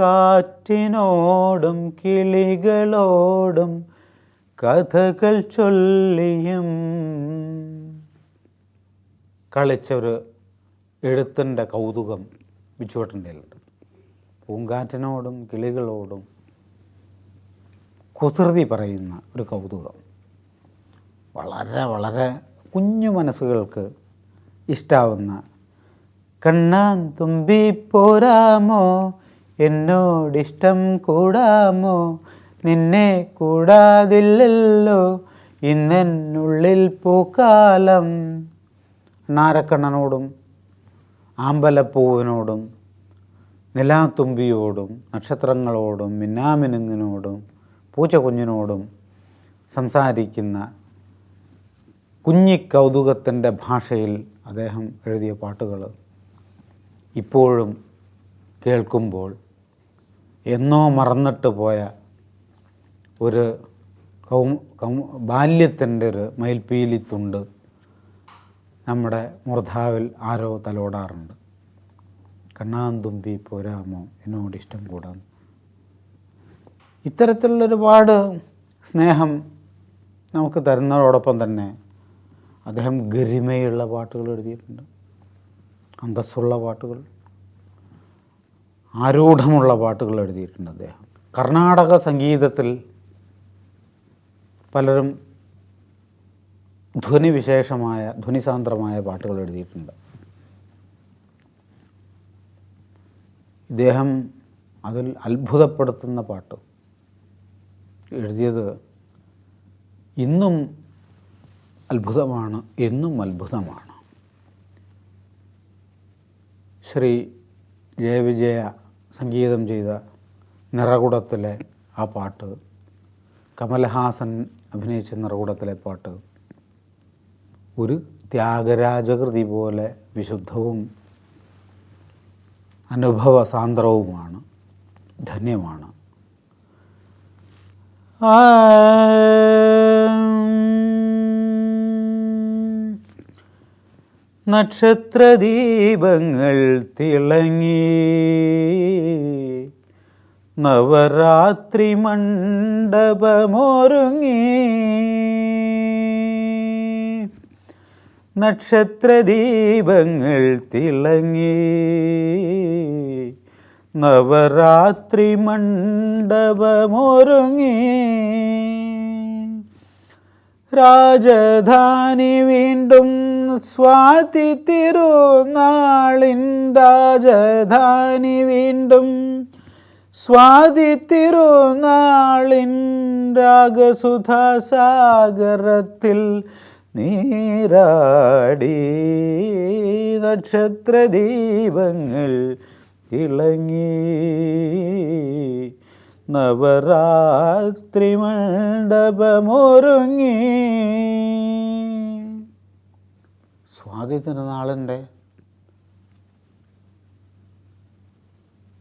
പൂങ്കാറ്റിനോടും കിളികളോടും കഥകൾ ചൊല്ലിയും. കളിച്ചൊരു എഴുത്തിന്റെ കൗതുകം ബിച്ചുവട്ടന്റെ പൂങ്കാറ്റിനോടും കിളികളോടും കുസൃതി പറയുന്ന ഒരു കൗതുകം. വളരെ വളരെ കുഞ്ഞു മനസ്സുകൾക്ക് ഇഷ്ടാവുന്ന കണ്ണാൻ തുമ്പി പോരാമോ എന്നോടിഷ്ടം കൂടാമോ? നിന്നെ കൂടാതില്ലല്ലോ. ഇന്നെന്നുള്ളിൽ പൂക്കാലം. നാരക്കണ്ണനോടും ആമ്പലപ്പൂവിനോടും നിലാത്തുമ്പിയോടും നക്ഷത്രങ്ങളോടും മിന്നാമിനുങ്ങിനോടും പൂച്ചക്കുഞ്ഞിനോടും സംസാരിക്കുന്ന കുഞ്ഞിക്കൗതുകത്തിന്റെ ഭാഷയിൽ അദ്ദേഹം എഴുതിയ പാട്ടുകൾ ഇപ്പോഴും കേൾക്കുമ്പോൾ എന്നോ മറന്നിട്ട് പോയ ഒരു കൗ കൗ ബാല്യത്തിന്റെ ഒരു മയിൽപ്പീലിത്തുണ്ട് നമ്മുടെ മുർധാവിൽ ആരോ തലോടാറുണ്ട്. കണ്ണാന്തുമ്പി പോരാമോ എന്നോട് ഇഷ്ടം കൂടാം ഇത്തരത്തിലുള്ള ഒരുപാട് സ്നേഹം നമുക്ക് തരുന്നതോടൊപ്പം തന്നെ അദ്ദേഹം ഗരിമയുള്ള പാട്ടുകൾ എഴുതിയിട്ടുണ്ട്. അന്തസ്സുള്ള പാട്ടുകൾ. ആരൂഢമുള്ള പാട്ടുകൾ എഴുതിയിട്ടുണ്ട് അദ്ദേഹം. കർണാടക സംഗീതത്തിൽ പലരും ധ്വനിവിശേഷമായ ധ്വനിസാന്ദ്രമായ പാട്ടുകൾ എഴുതിയിട്ടുണ്ട്. ഇദ്ദേഹം അതിൽ അത്ഭുതപ്പെടുത്തുന്ന പാട്ട് എഴുതിയത് ഇന്നും അത്ഭുതമാണ് എന്നും അത്ഭുതമാണ്. ശ്രീ ജയവിജയ സംഗീതം ചെയ്ത നിറകുടത്തിലെ ആ പാട്ട്. കമൽഹാസൻ അഭിനയിച്ച നിറകുടത്തിലെ പാട്ട്. ഒരു ത്യാഗരാജകൃതി പോലെ വിശുദ്ധവും അനുഭവ സാന്ദ്രവുമാണ് ധന്യമാണ് നക്ഷത്രദീപങ്ങൾ തിളങ്ങി. നവരാത്രി മണ്ഡപമൊരുങ്ങി. നക്ഷത്രദീപങ്ങൾ തിളങ്ങി. നവരാത്രി മണ്ഡപമൊരുങ്ങി. രാജധാനി വീണ്ടും സ്വാതി തിരുനാളിൻ രാജധാനി വീണ്ടും. സ്വാതി തിരുനാളിൻ രാഗസുധാസാഗരത്തിൽ നീരാടി. നക്ഷത്രദീപങ്ങൾ തിളങ്ങി. നവരാത്രി മണ്ഡപമൊരുങ്ങി സ്വാതി തിരുനാളിന്റെ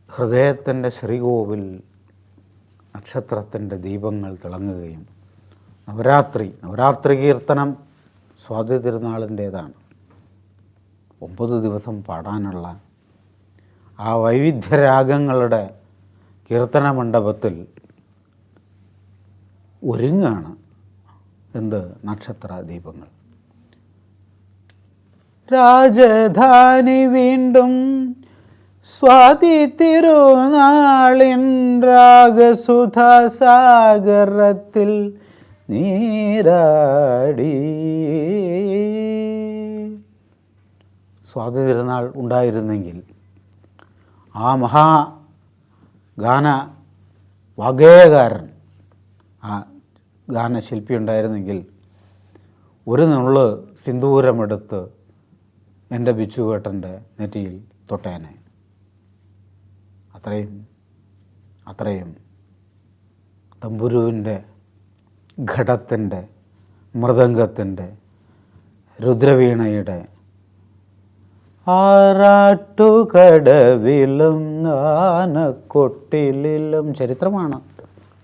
ഹൃദയത്തിന്റെ ശ്രീകോവിൽ നക്ഷത്രത്തിന്റെ ദീപങ്ങൾ തിളങ്ങുകയും നവരാത്രി നവരാത്രി കീർത്തനം സ്വാതി തിരുനാളിന്റേതാണ് ഒമ്പത് ദിവസം പാടാനുള്ള ആ വൈവിധ്യരാഗങ്ങളുടെ കീർത്തന മണ്ഡപത്തിൽ ഒരുങ്ങാണ് എന്ത് നക്ഷത്ര ദീപങ്ങൾ. രാജധാനി വീണ്ടും സ്വാതി തിരുനാളിൻ രാഗസുധാസാഗരത്തിൽ നീരാടി. സ്വാതി തിരുനാൾ ഉണ്ടായിരുന്നെങ്കിൽ ആ മഹാ ഗാന വകേകാരൻ ആ ഗാനശില്പി ഉണ്ടായിരുന്നെങ്കിൽ ഒരു നുള്ള് സിന്ദൂരമെടുത്ത് എന്റെ ബിച്ചുവേട്ടന്റെ നെറ്റിയിൽ തൊട്ടേനെ. അത്രയും അത്രയും തമ്പുരുവിന്റെ ഘടത്തിന്റെ മൃദംഗത്തിന്റെ രുദ്രവീണയുടെ ആറാട്ടുകടവിലും ആനക്കൊട്ടിലും ചരിത്രമാണ്.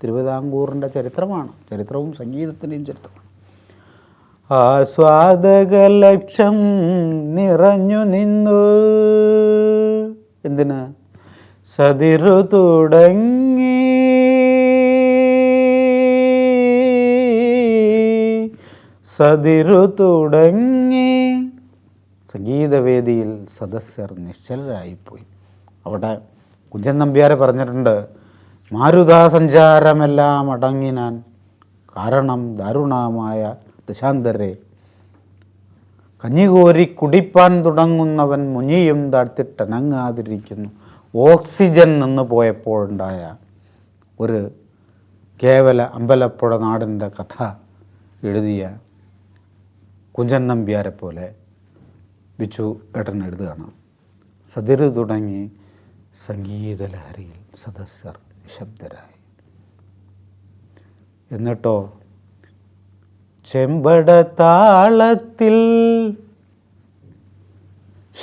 തിരുവിതാംകൂറിന്റെ ചരിത്രമാണ്. ചരിത്രവും സംഗീതത്തിന്റെയും ചരിത്രമാണ് ആസ്വാദകലക്ഷം നിറഞ്ഞു നിന്നു. എന്തിന്? സതിരു തുടങ്ങി. സതിരു തുടങ്ങി. സംഗീതവേദിയിൽ സദസ്യർ നിശ്ചലരായിപ്പോയി. അവിടെ കുഞ്ചൻ നമ്പ്യാരെ പറഞ്ഞിട്ടുണ്ട് മാരുതാസഞ്ചാരമെല്ലാം അടങ്ങിനാൻ കാരണം ദാരുണമായ ദശാന്തരെ കഞ്ഞികോരി കുടിപ്പാൻ തുടങ്ങുന്നവൻ മുനിയും താഴ്ത്തിട്ടനങ്ങാതിരിക്കുന്നു ഓക്സിജൻ നിന്ന് പോയപ്പോഴുണ്ടായ ഒരു കേവല അമ്പലപ്പുഴ നാടിന്റെ കഥ എഴുതിയ കുഞ്ചൻ നമ്പ്യാരെ പോലെ ബിച്ചു ഏട്ടൻ എഴുതുകയാണ്. സതിര് തുടങ്ങി സംഗീതലഹരിയിൽ സദസ്യർ നിശബ്ദരായി. എന്നിട്ടോ ചെമ്പട താളത്തിൽ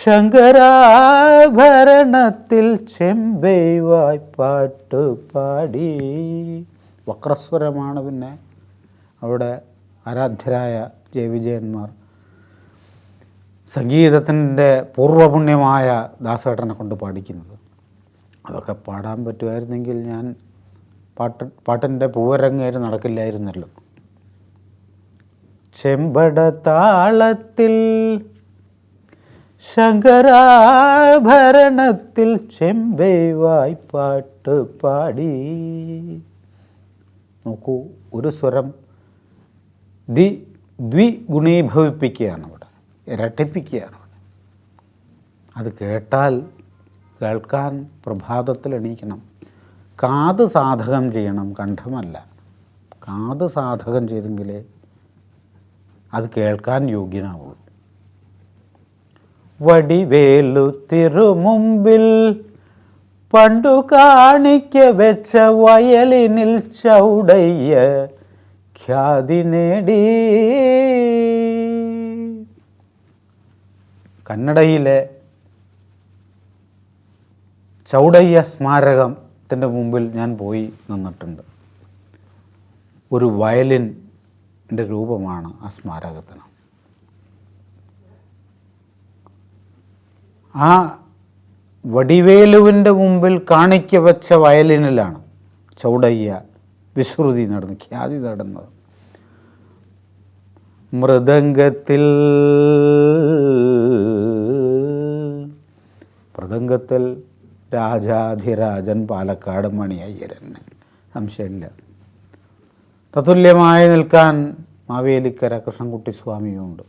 ശങ്കരാഭരണത്തിൽ ചെമ്പൈവായ് പാട്ട് പാടി. വക്രസ്വരമാണ് പിന്നെ അവിടെ ആരാധ്യരായ ജയ വിജയന്മാർ സംഗീതത്തിന്റെ പൂർവപുണ്യമായ ദാസേട്ടനെ കൊണ്ട് പാടിക്കുന്നത്. അതൊക്കെ പാടാൻ പറ്റുമായിരുന്നെങ്കിൽ ഞാൻ പാട്ട് പാട്ടിന്റെ പൂവരങ്ങേര് നടക്കില്ലായിരുന്നല്ലോ. ചെമ്പട താളത്തിൽ ശങ്കരാഭരണത്തിൽ ചെമ്പൈവായി പാട്ട് പാടി. നോക്കൂ ഒരു സ്വരം ദി ദ്വിഗുണീഭവിപ്പിക്കുകയാണ് അവിടെ ഇരട്ടിപ്പിക്കുകയാണ് അവിടെ. അത് കേട്ടാൽ കേൾക്കാൻ പ്രഭാതത്തിൽ എണീക്കണം. കാത് സാധകം ചെയ്യണം കണ്ഠമല്ല. കാത് സാധകം ചെയ്തെങ്കിലേ അത് കേൾക്കാൻ യോഗ്യനാവുള്ളൂ. വടിവേലു തിരുമുമ്പിൽ പണ്ടു കാണിക്ക വെച്ച വയലിനിൽ ചൗടയ്യ ഖ്യാതി നേടി. കന്നഡയിലെ ചൗടയ്യ സ്മാരകത്തിന്റെ മുമ്പിൽ ഞാൻ പോയി നിന്നിട്ടുണ്ട്. ഒരു വയലിന്റെ രൂപമാണ് ആ സ്മാരകത്തിന്. ആ വടിവേലുവിന്റെ മുമ്പിൽ കാണിക്ക വെച്ച വയലിനിലാണ് ചൗടയ്യ വിശ്രുതി നടന്ന് ഖ്യാതി നടന്നത്. മൃദംഗത്തിൽ മൃദംഗത്തിൽ രാജാധിരാജൻ പാലക്കാട് മണിയയ്യരൻ. സംശയമില്ല. തത്തുല്യമായി നിൽക്കാൻ മാവേലിക്കര കൃഷ്ണൻകുട്ടി സ്വാമിയുമുണ്ട്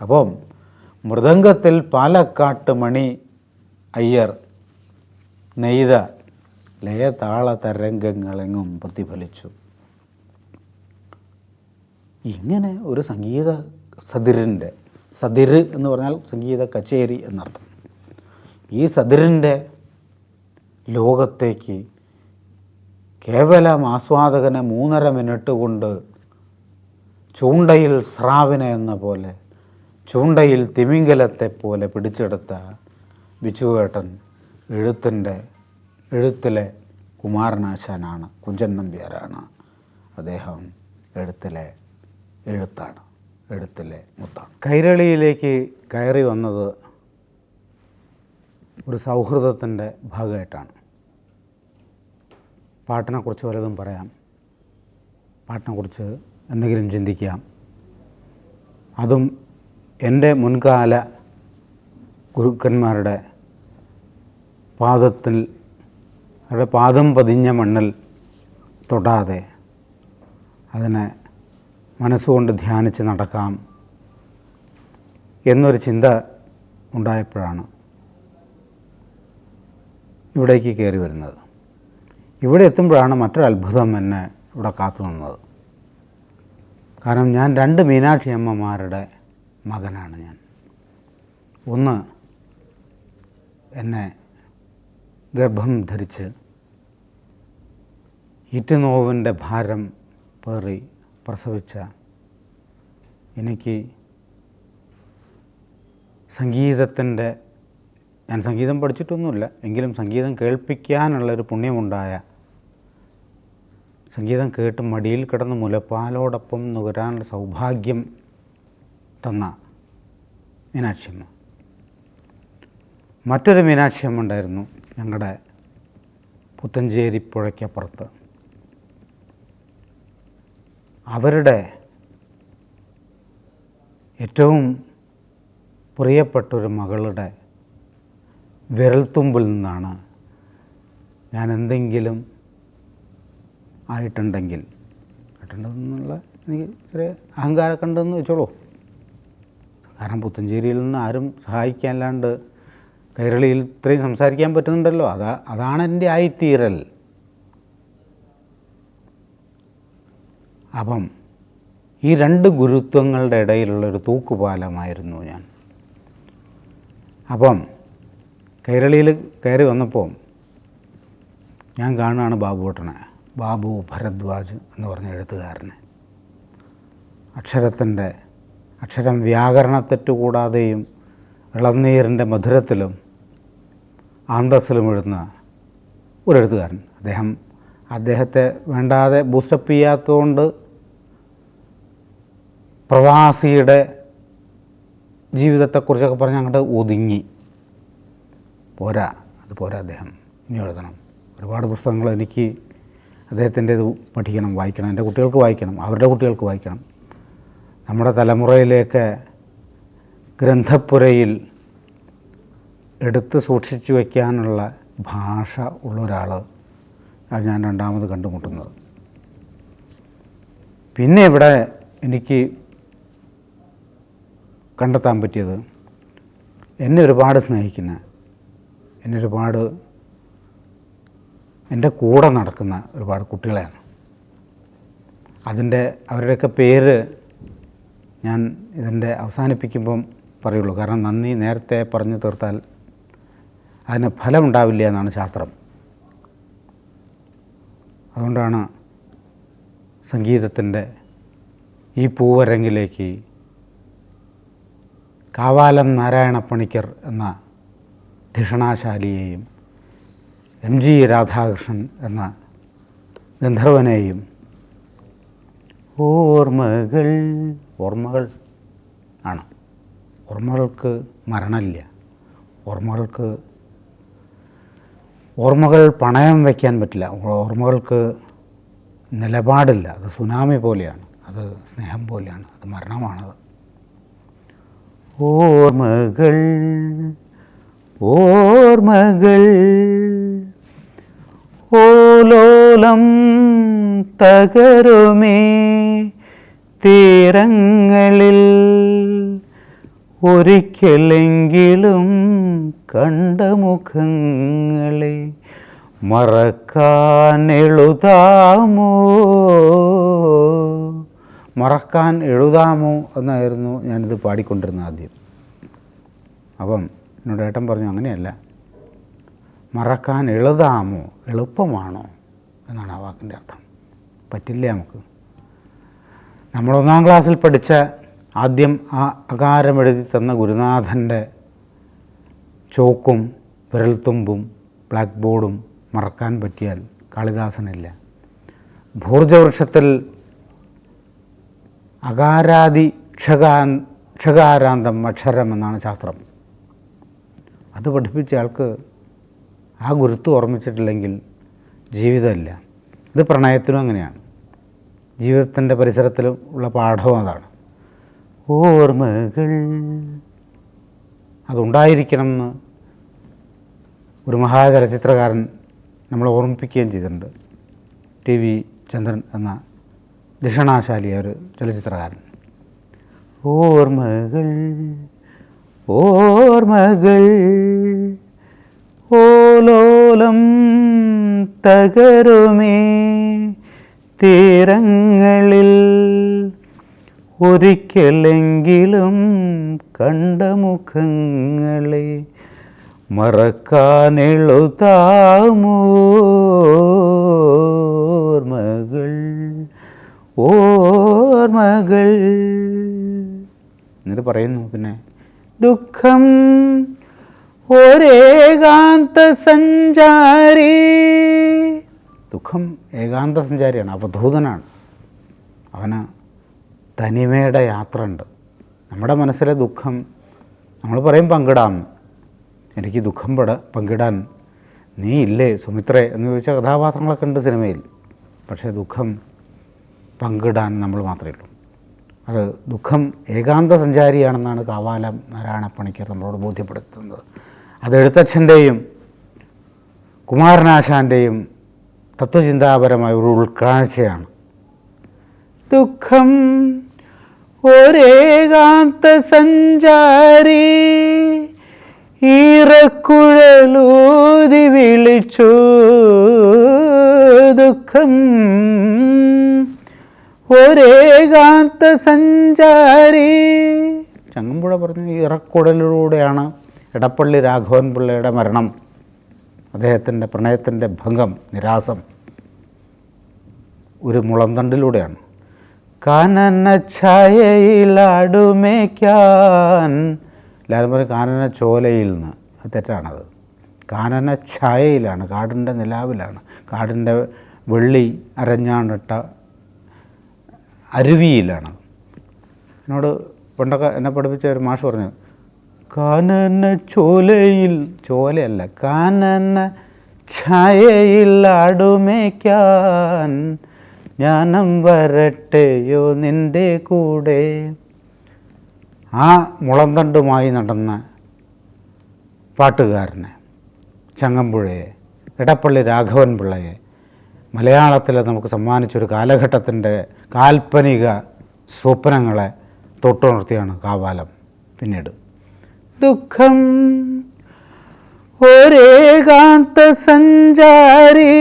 അപ്പം മൃദംഗത്തിൽ പാലക്കാട്ട് മണി അയ്യർ നെയ്ത ലയതാള തരംഗങ്ങളെങ്ങും പ്രതിഫലിച്ചു. ഇങ്ങനെ ഒരു സംഗീത സതിരിന്റെ സതിര് എന്ന് പറഞ്ഞാൽ സംഗീത കച്ചേരി എന്നർത്ഥം. ഈ സതിരിന്റെ ലോകത്തേക്ക് കേവലം ആസ്വാദകനെ മൂന്നര മിനിറ്റ് കൊണ്ട് ചൂണ്ടയിൽ സ്രാവിനെ എന്ന പോലെ ചൂണ്ടയിൽ തിമിംഗലത്തെ പോലെ പിടിച്ചെടുത്ത ബിച്ചുവേട്ടൻ എഴുത്തിന്റെ എഴുത്തിലെ കുമാരനാശാനാണ് കുഞ്ചൻ നമ്പ്യാരാണ്. അദ്ദേഹം എഴുത്തിലെ എഴുത്താണ് എഴുത്തിലെ മുത്താണ്. കൈരളിയിലേക്ക് കയറി വന്നത് ഒരു സൗഹൃദത്തിന്റെ ഭാഗമായിട്ടാണ്. പാട്ടിനെക്കുറിച്ച് വല്ലതും പറയാം. പാട്ടിനെക്കുറിച്ച് എന്തെങ്കിലും ചിന്തിക്കാം. അതും എന്റെ മുൻകാല ഗുരുക്കന്മാരുടെ പാദത്തിൽ അവരുടെ പാദം പതിഞ്ഞ മണ്ണിൽ തൊടാതെ അതിനെ മനസ്സുകൊണ്ട് ധ്യാനിച്ച് നടക്കാം എന്നൊരു ചിന്ത ഉണ്ടായപ്പോഴാണ് ഇവിടേക്ക് കയറി വരുന്നത്. ഇവിടെ എത്തുമ്പോഴാണ് മറ്റൊരു അത്ഭുതം എന്നെ ഇവിടെ കാത്തു നിന്നത്. കാരണം ഞാൻ രണ്ട് മീനാക്ഷി അമ്മമാരുടെ മകനാണ് ഞാൻ. ഒന്ന് എന്നെ ഗർഭം ധരിച്ച് ഇറ്റുനോവിന്റെ ഭാരം പേറി പ്രസവിച്ച എനിക്ക് സംഗീതത്തിന്റെ ഞാൻ സംഗീതം പഠിച്ചിട്ടൊന്നുമില്ല എങ്കിലും സംഗീതം കേൾപ്പിക്കാനുള്ളൊരു പുണ്യമുണ്ടായ സംഗീതം കേട്ട് മടിയിൽ കിടന്ന് മുലപ്പാലോടൊപ്പം നുകരാനുള്ള സൗഭാഗ്യം തന്ന മീനാക്ഷിയമ്മ. മറ്റൊരു മീനാക്ഷിയമ്മ ഉണ്ടായിരുന്നു ഞങ്ങളുടെ പുത്തഞ്ചേരി പുഴയ്ക്കപ്പുറത്ത്. അവരുടെ ഏറ്റവും പ്രിയപ്പെട്ടൊരു മകളുടെ വിരൽത്തുമ്പിൽ നിന്നാണ് ഞാൻ എന്തെങ്കിലും ആയിട്ടുണ്ടെങ്കിൽ ആയിട്ടുണ്ടെന്നുള്ള എനിക്ക് ചെറിയ അഹങ്കാരമൊക്കെ ഉണ്ടെന്ന് വെച്ചോളൂ. കാരണം പുത്തഞ്ചേരിയിൽ നിന്ന് ആരും സഹായിക്കാനല്ലാണ്ട് കൈരളിയിൽ ഇത്രയും സംസാരിക്കാൻ പറ്റുന്നുണ്ടല്ലോ. അതാ അതാണ് എന്റെ ആയിത്തീരൽ. അപ്പം ഈ രണ്ട് ഗുരുത്വങ്ങളുടെ ഇടയിലുള്ളൊരു തൂക്കുപാലമായിരുന്നു ഞാൻ. അപ്പം കൈരളിയിൽ കയറി വന്നപ്പോൾ ഞാൻ കാണുകയാണ് ബാബുവേട്ടനെ ബാബു ഭരദ്വാജ് എന്ന് പറഞ്ഞ എഴുത്തുകാരനെ. അക്ഷരത്തിന്റെ അക്ഷരം വ്യാകരണത്തെറ്റ് കൂടാതെയും ഇളനീരിന്റെ മധുരത്തിലും ആന്തസ്സിലും എഴുതുന്ന ഒരു എഴുത്തുകാരൻ അദ്ദേഹം അദ്ദേഹത്തെ വേണ്ടാതെ ബൂസ്റ്റപ്പ് ചെയ്യാത്തതുകൊണ്ട് പ്രവാസിയുടെ ജീവിതത്തെക്കുറിച്ചൊക്കെ പറഞ്ഞ് അങ്ങോട്ട് ഒതുങ്ങി. പോരാ അത് പോരാ അദ്ദേഹം. ഇനി എഴുതണം. ഒരുപാട് പുസ്തകങ്ങൾ എനിക്ക് അദ്ദേഹത്തിന്റെ ഇത് പഠിക്കണം വായിക്കണം. എന്റെ കുട്ടികൾക്ക് വായിക്കണം അവരുടെ കുട്ടികൾക്ക് വായിക്കണം. നമ്മുടെ തലമുറയിലേക്ക് ഗ്രന്ഥപ്പുരയിൽ എടുത്ത് സൂക്ഷിച്ചു വയ്ക്കാനുള്ള ഭാഷ ഉള്ള ഒരാൾ ഞാൻ രണ്ടാമത് കണ്ടുമുട്ടുന്നത്. പിന്നെ ഇവിടെ എനിക്ക് കണ്ടെത്താൻ പറ്റിയത് എന്നെ ഒരുപാട് സ്നേഹിക്കുന്ന എന്നെ ഒരുപാട് എന്റെ കൂടെ നടക്കുന്ന ഒരുപാട് കുട്ടികളെയാണ്. അതിന്റെ അവരുടെയൊക്കെ പേര് ഞാൻ ഇതിന്റെ അവസാനിപ്പിക്കുമ്പം പറയുള്ളൂ. കാരണം നന്ദി നേരത്തെ പറഞ്ഞു തീർത്താൽ അതിന് ഫലമുണ്ടാവില്ല എന്നാണ് ശാസ്ത്രം. അതുകൊണ്ടാണ് സംഗീതത്തിന്റെ ഈ പൂവരങ്ങിലേക്ക് കാവാലം നാരായണ പണിക്കർ എന്ന ധിഷണാശാലിയെയും എം ജി രാധാകൃഷ്ണൻ എന്ന ഗന്ധർവനെയും ഓർമ്മകൾ ഓർമ്മകൾ ആണ്. ഓർമ്മകൾക്ക് മരണമില്ല. ഓർമ്മകൾക്ക് ഓർമ്മകൾ പണയം വയ്ക്കാൻ പറ്റില്ല. ഓർമ്മകൾക്ക് നിലപാടില്ല. അത് സുനാമി പോലെയാണ്. അത് സ്നേഹം പോലെയാണ്. അത് മരണമാണത് ഓർമ്മകൾ ഓർമ്മകൾ ഓലോലം തകരുമേ തീരങ്ങളിൽ ഒരിക്കലെങ്കിലും കണ്ട മുഖങ്ങളെ മറക്കാൻ എഴുതാമോ? മറക്കാൻ എഴുതാമോ എന്നായിരുന്നു ഞാനിത് പാടിക്കൊണ്ടിരുന്നത് ആദ്യം. അപ്പം എന്നോട് ഏട്ടൻ പറഞ്ഞു അങ്ങനെയല്ല. മറക്കാൻ എളുതാമോ? എളുപ്പമാണോ? എന്നാണ് ആ വാക്കിന്റെ അർത്ഥം. പറ്റില്ല നമുക്ക്? നമ്മൾ ഒന്നാം ക്ലാസ്സിൽ പഠിച്ച ആദ്യം ആ അകാരം എഴുതി തന്ന ഗുരുനാഥന്റെ ചോക്കും വിരൽത്തുമ്പും ബ്ലാക്ക് ബോർഡും മറക്കാൻ പറ്റിയാൽ കാളിദാസനില്ല. ഭൂർജവൃക്ഷത്തിൽ അകാരാദി ക്ഷകാ ക്ഷകാരാന്തം അക്ഷരം എന്നാണ് ശാസ്ത്രം. അത് പഠിപ്പിച്ച ആൾക്ക് ആ ഗുരുത്വം ഓർമ്മിച്ചിട്ടില്ലെങ്കിൽ ജീവിതമില്ല. ഇത് പ്രണയത്തിനും അങ്ങനെയാണ്. ജീവിതത്തിന്റെ പരിസരത്തിലും ഉള്ള പാഠവും അതാണ്. ഓർമ്മകൾ അതുണ്ടായിരിക്കണം എന്ന് ഒരു മഹാചലച്ചിത്രകാരൻ നമ്മളെ ഓർമ്മിപ്പിക്കുകയും ചെയ്തിട്ടുണ്ട്. ടി വി ചന്ദ്രൻ എന്ന ദക്ഷിണാശാലിയ ഒരു ചലച്ചിത്രകാരൻ. ഓർമ്മകൾ ഓർമ്മകൾ ഓലോലം തകരുമേ തീരങ്ങളിൽ. ഒരിക്കലെങ്കിലും കണ്ട മുഖങ്ങളെ മറക്കാനെഴുതാമോർമകൾ ഓർമകൾ എന്നിട്ട് പറയുന്നു പിന്നെ ദുഃഖം ഒരേകാന്ത സഞ്ചാരി. ദുഃഖം ഏകാന്ത സഞ്ചാരിയാണ് അവധൂതനാണ്. അവന് തനിമയുടെ യാത്ര ഉണ്ട് നമ്മുടെ മനസ്സിലെ ദുഃഖം നമ്മൾ പറയും പങ്കിടാം എനിക്ക് ദുഃഖം പെട പങ്കിടാൻ നീ ഇല്ലേ സുമിത്രേ എന്ന് ചോദിച്ച കഥാപാത്രങ്ങളൊക്കെ ഉണ്ട് സിനിമയിൽ. പക്ഷേ ദുഃഖം പങ്കിടാൻ നമ്മൾ മാത്രമേ ഉള്ളൂ. അത് ദുഃഖം ഏകാന്ത സഞ്ചാരിയാണെന്നാണ് കാവാലം നാരായണ പണിക്കർ നമ്മളോട് ബോധ്യപ്പെടുത്തുന്നത്. അത് എഴുത്തച്ഛന്റെയും കുമാരനാശാന്റെയും തത്വചിന്താപരമായ ഒരു ഉൾക്കാഴ്ചയാണ്. ദുഃഖം ഒരേകാന്ത സഞ്ചാരി ഈറക്കുഴലൂതി വിളിച്ചു. ദുഃഖം ഒരേകാന്ത സഞ്ചാരി ചങ്ങമ്പുഴ പറഞ്ഞു ഇറക്കുടലിലൂടെയാണ് എടപ്പള്ളി രാഘവൻ പിള്ളയുടെ മരണം അദ്ദേഹത്തിന്റെ പ്രണയത്തിന്റെ ഭംഗം നിരാസം ഒരു മുളന്തണ്ടിലൂടെയാണ്. കാനന ഛായയിലാടുമേക്കാൻ എല്ലാവരും പറയും കാനന ചോലയിൽ നിന്ന്. അത് തെറ്റാണത്. കാനന ഛായയിലാണ് കാടിന്റെ നിലാവിലാണ് കാടിന്റെ വെള്ളി അരഞ്ഞാണിട്ട അരുവിയിലാണ്. എന്നോട് പണ്ടൊക്കെ എന്നെ പഠിപ്പിച്ച ഒരു മാഷ് പറഞ്ഞു കാനന ചോലയിൽ ചോലയല്ല കാനന ഛായയിൽ ആടുമേക്കാൻ ജ്ഞാനം വരട്ടെയോ നിന്റെ കൂടെ? ആ മുളന്തണ്ടുമായി നടന്ന പാട്ടുകാരനെ ചങ്ങമ്പുഴയെ ഇടപ്പള്ളി രാഘവൻ പിള്ളയെ മലയാളത്തിൽ നമുക്ക് സമ്മാനിച്ചൊരു കാലഘട്ടത്തിന്റെ കാൽപ്പനിക സ്വപ്നങ്ങളെ തൊട്ടുണർത്തിയാണ് കാവാലം പിന്നീട്. ദുഃഖം. ഒരേകാന്ത സഞ്ചാരി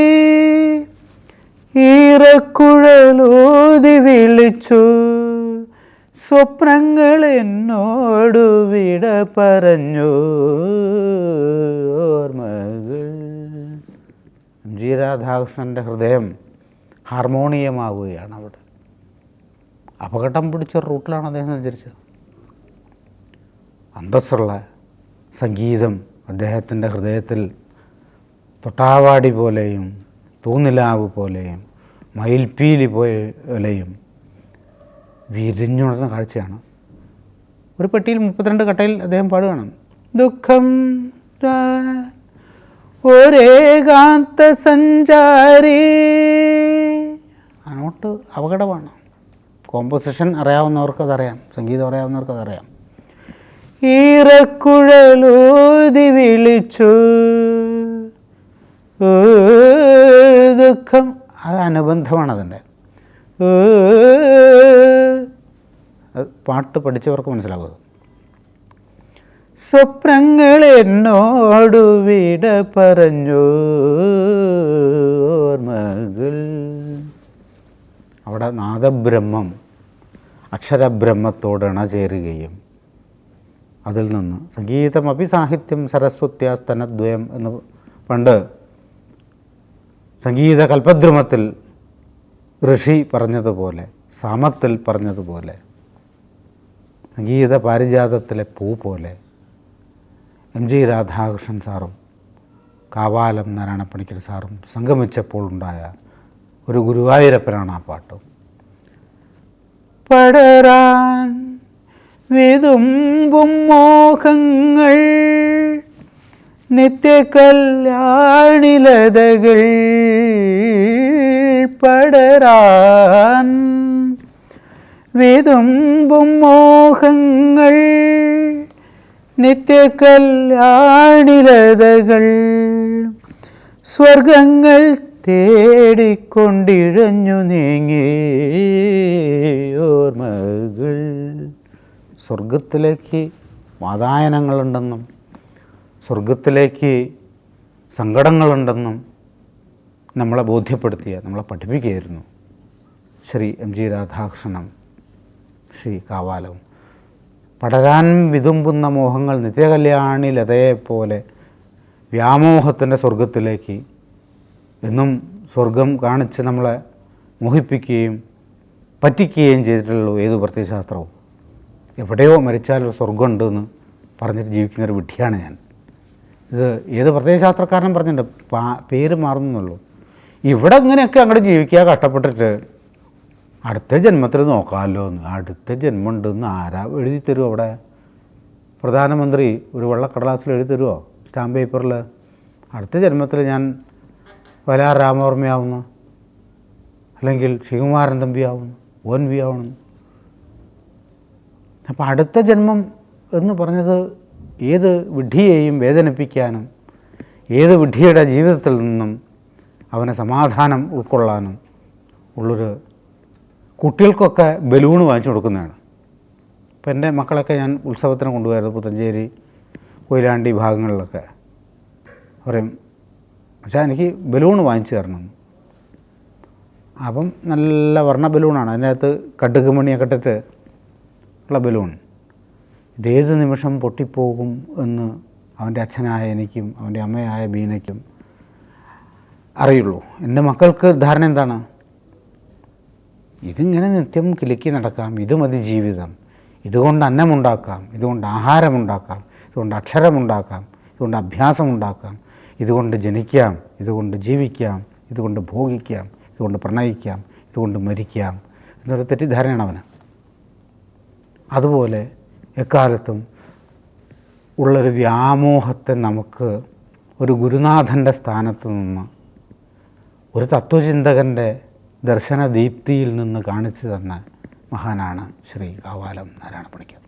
ഈറക്കുഴലൂതി വിളിച്ചു. സ്വപ്നങ്ങൾ എന്നോടു വിട പറഞ്ഞു. ഓർമ്മകൾ. ജി രാധാകൃഷ്ണന്റെ ഹൃദയം ഹാർമോണിയമാവുകയാണ് അവിടെ. അപകടം പിടിച്ച റൂട്ടിലാണ് അദ്ദേഹം സഞ്ചരിച്ചത്. അന്തസ്സുള്ള സംഗീതം അദ്ദേഹത്തിന്റെ ഹൃദയത്തിൽ തൊട്ടാവാടി പോലെയും തൂന്നിലാവ് പോലെയും മയിൽപ്പീലി പോലെയും വിരിഞ്ഞുണർന്ന കാഴ്ചയാണ്. ഒരു പെട്ടിയിൽ മുപ്പത്തിരണ്ട് കട്ടയിൽ അദ്ദേഹം പാടുകയാണ്. ദുഃഖം ഒരേകാന്ത സഞ്ചാരി അങ്ങോട്ട് അപകടമാണ്. കോമ്പോസിഷൻ അറിയാവുന്നവർക്ക് അതറിയാം സംഗീതം അറിയാവുന്നവർക്ക് അതറിയാം. ഈറക്കുഴലൂതി വിളിച്ചു. ദുഃഖം. അത് അനുബന്ധമാണ് അതിന്റെ. പാട്ട് പഠിച്ചവർക്ക് മനസ്സിലാവുക. സ്വപ്നങ്ങൾ എന്നോടു വിട പറഞ്ഞു. ഓർമ്മകൾ. അവിടെ നാദബ്രഹ്മം അക്ഷരബ്രഹ്മത്തോട് ഇണചേരുകയും അതിൽ നിന്ന്. സംഗീതം അഭി സാഹിത്യം സരസ്വത്യാസ്തനദ്വയം എന്ന് പണ്ട് സംഗീത കൽപ്പദ്രുമത്തിൽ ഋഷി പറഞ്ഞതുപോലെ സാമത്തിൽ പറഞ്ഞതുപോലെ സംഗീത പാരിജാതത്തിലെ പൂ പോലെ എം ജി രാധാകൃഷ്ണൻ സാറും കാവാലം നാരായണപ്പണിക്കൽ സാറും സംഗമിച്ചപ്പോൾ ഉണ്ടായ ഒരു ഗുരുവായൂരപ്പനാണ് ആ പാട്ട്. പടരാൻ വിതുമ്പും മോഹങ്ങൾ നിത്യകല്യാണിലതകൾ പടരാൻ. വിതുമ്പും മോഹങ്ങൾ നിത്യകല്യാണിലതകൾ സ്വർഗങ്ങൾ തേടിക്കൊണ്ടിഴഞ്ഞു നീങ്ങി ഓർമ്മകൾ. സ്വർഗത്തിലേക്ക് വാതായനങ്ങളുണ്ടെന്നും സ്വർഗത്തിലേക്ക് സങ്കടങ്ങളുണ്ടെന്നും നമ്മളെ ബോധ്യപ്പെടുത്തിയ നമ്മളെ പഠിപ്പിക്കുകയായിരുന്നു ശ്രീ എം ജി രാധാകൃഷ്ണനും ശ്രീ കാവാലവും. പടരാൻ വിതുമ്പുന്ന മോഹങ്ങൾ നിത്യകല്യാണി ലതയെപ്പോലെ വ്യാമോഹത്തിന്റെ സ്വർഗത്തിലേക്ക് എന്നും സ്വർഗം കാണിച്ച് നമ്മളെ മോഹിപ്പിക്കുകയും പറ്റിക്കുകയും ചെയ്തിട്ടുള്ളൂ ഏത് പ്രത്യയശാസ്ത്രവും. എവിടെയോ മരിച്ചാൽ ഒരു സ്വർഗമുണ്ടെന്ന് പറഞ്ഞിട്ട് ജീവിക്കുന്ന ഒരു വിഡ്ഢിയാണ് ഞാൻ. ഇത് ഏത് പ്രത്യയശാസ്ത്രക്കാരനും പറഞ്ഞിട്ടുണ്ട്. പാ പേര് മാറുന്നുള്ളൂ ഇവിടെ ഇങ്ങനെയൊക്കെ അങ്ങോട്ട് ജീവിക്കുക കഷ്ടപ്പെട്ടിട്ട് അടുത്ത ജന്മത്തിൽ നോക്കാമല്ലോ എന്ന്. അടുത്ത ജന്മം ഉണ്ടെന്ന് ആരാ എഴുതി തരുമോ അവിടെ? പ്രധാനമന്ത്രി ഒരു വെള്ളക്കടലാസിൽ എഴുതി തരുമോ സ്റ്റാമ്പ് പേപ്പറിൽ? അടുത്ത ജന്മത്തിൽ ഞാൻ വലാർ രാമവർമ്മയാവുന്നു. അല്ലെങ്കിൽ ശിവകുമാരൻ തമ്പിയാവുന്നു. ഓൻ വി ആവണം അപ്പം അടുത്ത ജന്മം എന്ന് പറഞ്ഞത് ഏത് വിഡ്ഢിയെയും വേദനിപ്പിക്കാനും ഏത് വിഡ്ഢിയുടെ ജീവിതത്തിൽ നിന്നും അവനെ സമാധാനം ഉൾക്കൊള്ളാനും ഉള്ളൊരു കുട്ടികൾക്കൊക്കെ ബലൂൺ വാങ്ങിച്ചു കൊടുക്കുന്നതാണ്. ഇപ്പം എന്റെ മക്കളൊക്കെ ഞാൻ ഉത്സവത്തിന് കൊണ്ടുപോയത് പുത്തഞ്ചേരി കൊയിലാണ്ടി ഭാഗങ്ങളിലൊക്കെ. പറയും പക്ഷേ എനിക്ക് ബലൂൺ വാങ്ങിച്ചു തരണം. അപ്പം നല്ല വർണ ബലൂണാണ്. അതിനകത്ത് കടുക് മണിയൊക്കെ ഇട്ടിട്ട് ബലൂൺ ഇതേത് നിമിഷം പൊട്ടിപ്പോകും എന്ന് അവന്റെ അച്ഛനായ എനിക്കും അവന്റെ അമ്മയായ ബീനയ്ക്കും അറിയുള്ളൂ. എന്റെ മക്കൾക്ക് ധാരണ എന്താണ്? ഇതിങ്ങനെ നിത്യം കിലുക്കി നടക്കാം. ഇത് മതി ജീവിതം. ഇതുകൊണ്ട് അന്നമുണ്ടാക്കാം. ഇതുകൊണ്ട് ആഹാരമുണ്ടാക്കാം. ഇതുകൊണ്ട് അക്ഷരമുണ്ടാക്കാം. ഇതുകൊണ്ട് അഭ്യാസമുണ്ടാക്കാം. ഇതുകൊണ്ട് ജനിക്കാം. ഇതുകൊണ്ട് ജീവിക്കാം. ഇതുകൊണ്ട് ഭോഗിക്കാം. ഇതുകൊണ്ട് പ്രണയിക്കാം. ഇതുകൊണ്ട് മരിക്കാം. എന്നൊരു തെറ്റിദ്ധാരണയാണ് അവന്. അതുപോലെ എക്കാലത്തും ഉള്ളൊരു വ്യാമോഹത്തെ നമുക്ക് ഒരു ഗുരുനാഥന്റെ സ്ഥാനത്ത് നിന്ന് ഒരു തത്വചിന്തകന്റെ ദർശനദീപ്തിയിൽ നിന്ന് കാണിച്ചു തന്ന മഹാനാണ് ശ്രീ കാവാലം നാരായണ പണിക്കർ.